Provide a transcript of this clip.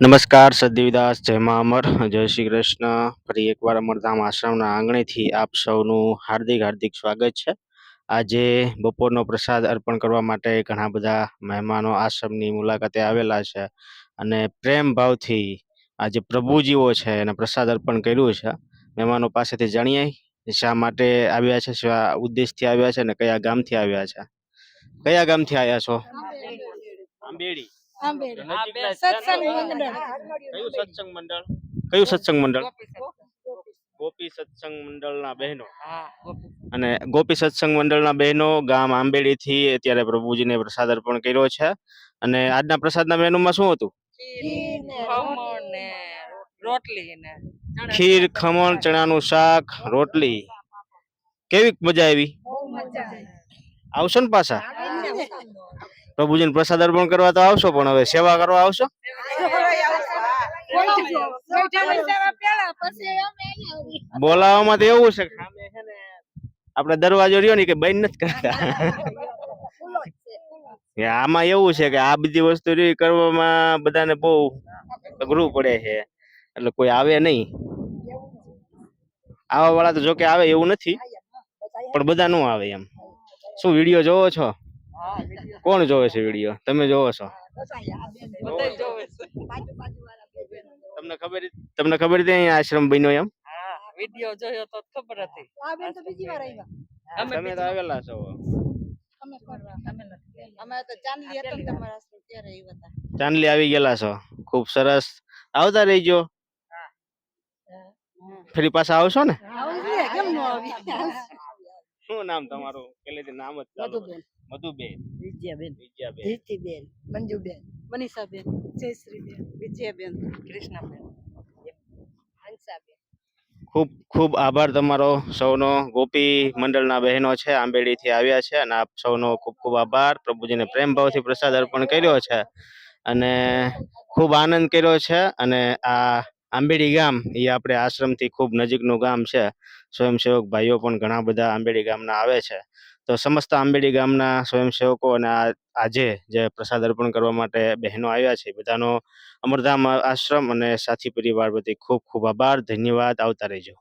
નમસ્કાર સદદેવીદાસ જય મા અમર જય શ્રી કૃષ્ણ. ફરી એકવાર અમરધામ આશ્રમના આંગણેથી આપ સૌનું હાર્દિક હાર્દિક સ્વાગત છે. આજે બપોરનો પ્રસાદ અર્પણ કરવા માટે ઘણા બધા મહેમાનો આશ્રમની મુલાકાતે આવેલા છે અને પ્રેમ ભાવથી આજે પ્રભુજીઓ છે એને પ્રસાદ અર્પણ કર્યું છે. મહેમાનો પાસેથી જાણીએ શા માટે આવ્યા છે શા ઉદ્દેશથી આવ્યા છે અને કયા ગામથી આવ્યા છે. કયા ગામથી આવ્યા છો? આંબેડી. સત્સંગ મંડળ. કયું સત્સંગ મંડળ? કયું સત્સંગ મંડળ? ગોપી સત્સંગ. મંડળના બહેનો. અને ગોપી સત્સંગ મંડળના બહેનો ગામ આંબેડી થી અત્યારે પ્રભુજીને પ્રસાદ અર્પણ કર્યો છે. અને આજના પ્રસાદના મેનુમાં શું હતું? ખીર ખમણ ને રોટલી ખીર ખમણ ચણાનું શાક રોટલી. કેવી મજા આવી? આવશે ને પાછા? પ્રભુજીને પ્રસાદ અર્પણ કરવા તો આવશો, પણ હવે સેવા કરવા આવશો. બોલાવવામાં તો એવું છે આપણે દરવાજો રહ્યો ને કે બંધ નથી કરતા. આમાં એવું છે કે આ બધી વસ્તુ કરવામાં બધાને બહુ અઘરું પડે છે. એટલે કોઈ આવે નહીં. આવા વાળા તો જોકે આવે એવું નથી, પણ બધા નો આવે એમ. શું, વીડિયો જોવો છો? કોણ જોવે છે વીડિયો તમે જોવો છો? બધા જોવે છે? તમને ખબર તમને ખબર હતી અહીંયા આશ્રમ બન્યો એમ? વીડિયો જોયો તો ખબર હતી. આ બેન તો બીજી વાર આવ્યા. તમે તો આવેલા છો. અમે ફરવા. અમે તો ચાંદલી હતો ને તમારા આશ્રમ ત્યારે આવ્યા હતા. ચાંદલી આવી ગયેલા છો? ખૂબ સરસ. આવતા રહીજો. ફરી પાછા આવશો ને? આવું કેમ ન આવી? શું નામ તમારું? પેલેથી નામ જ ચાલુ મધુબેન. મધુબેન. વિજયાબેન. વિજયાબેન. ધીરતીબેન, મંજુબેન, મનીષાબેન. જયશ્રીબેન, વિજયાબેન, કૃષ્ણાબેન. હંસાબેન. ખૂબ ખૂબ આભાર તમારો. સૌનો ગોપી મંડળના બહેનો છે આંબેડીથી આવ્યા છે અને આપ સૌનો ખૂબ ખૂબ આભાર. પ્રભુજીને પ્રેમ ભાવથી પ્રસાદ અર્પણ કર્યો છે અને ખૂબ આનંદ કર્યો છે અને આ આંબેડી ગામ, એ આપણે આશ્રમથી ખૂબ નજીકનું ગામ છે. સ્વયંસેવક ભાઈઓ પણ ઘણા બધા આંબેડી ગામના આવે છે. તો સમસ્ત આંબેડી ગામના સ્વયંસેવકો અને આજે જે પ્રસાદ અર્પણ કરવા માટે બહેનો આવ્યા છે બધાનો અમરધામ આશ્રમ અને સાથી પરિવાર વતી ખૂબ ખૂબ આભાર. ધન્યવાદ. આવતા રહેજો.